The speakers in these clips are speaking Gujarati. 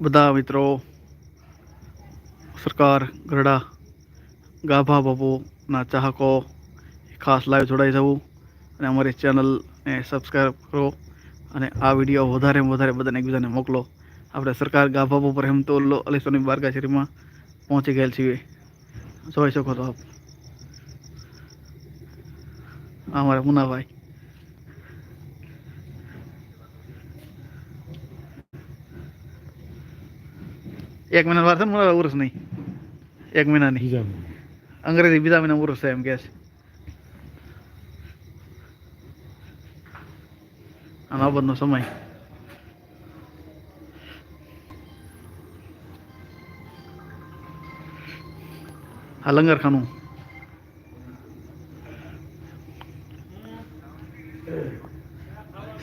બધા મિત્રો, સરકાર, ગરડા, ગાભા બાપુના ચાહકો ખાસ લાઈવ જોડાઈ જવું અને અમારી ચેનલને સબસ્ક્રાઈબ કરો અને આ વીડિયો વધારે વધારે બધાને એકબીજાને મોકલો. આપણે સરકાર ગાભા બાપુ રહેમતુલ્લો અલીસોની બારગા શરીફમાં પહોંચી ગયેલ છીએ. જોઈ શકો છો આપ. અમારા મુનાભાઈ. એક મહિના વાર છે મારા ઉરસ નહીં. એક મહિનાની. બીજા અંગ્રેજી બીજા મહિના ઉરસ છે એમ કે છે. આ નોબતનો સમય. આ લંગરખાનું.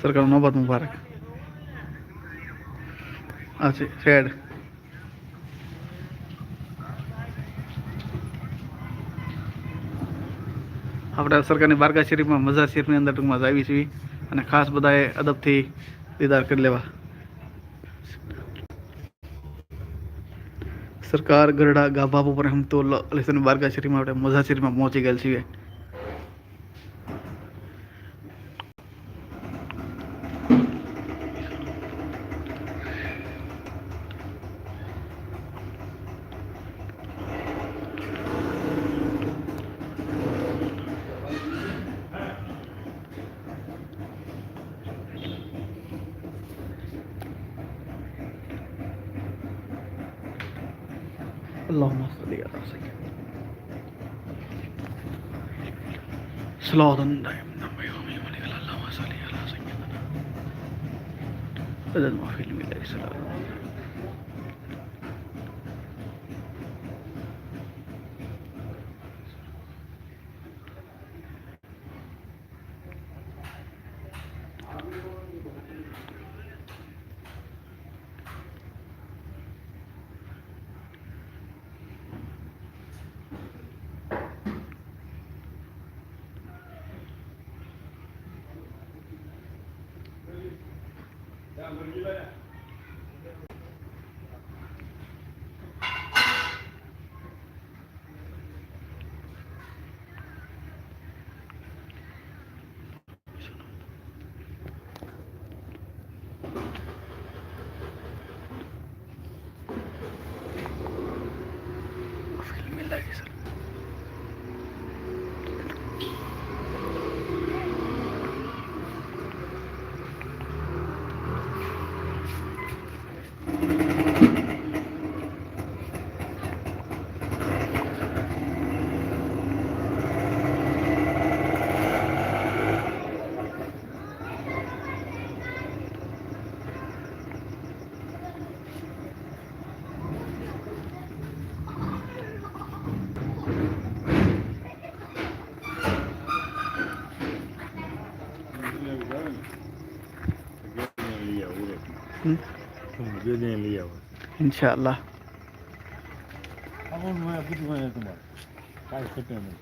સરકાર નોબત મુબારક. આ છે શેડ આપણે સરકારની બારકા શરીફમાં મઝાર શરીફની અંદર ટૂંકમાં આવી છીએ. અને ખાસ બધાએ અદબથી દીદાર કરી લેવા. સરકાર ગરડા ગાભા ઉપર રમતુલ્લા અલીસની બારકા શરીફમાં આપણે મઝાર શરીફમાં પહોંચી ગયેલ છીએ. اللهم صل على سيدنا صلاة دائما بيوم الملك اللهم صل على سيدنا بدل ما في الملك صلاة Thank you, sir. ইনশাআল্লাহ এখন মানে কিছু মানে তোমার কাজ করতে নেই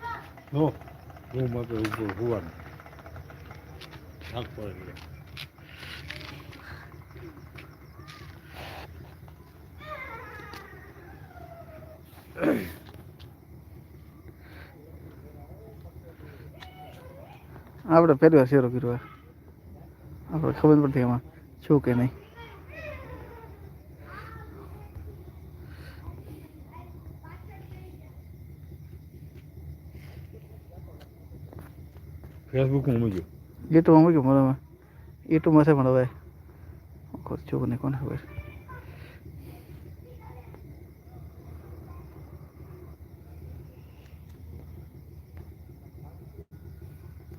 নো ঘুমাতে উপর হুয়ান শাক করে নিলে Hey. આપણે પહેલી વાર શેરો કર્યો. આપણે ખબર પડતી એમાં છું કે નહીં. ફેસબુકમાં મૂક્યું? યુટ્યુબમાં મૂક્યો મને યુટ્યુબમાં છે પણ હવે. છું કે નહીં કોને ખબર?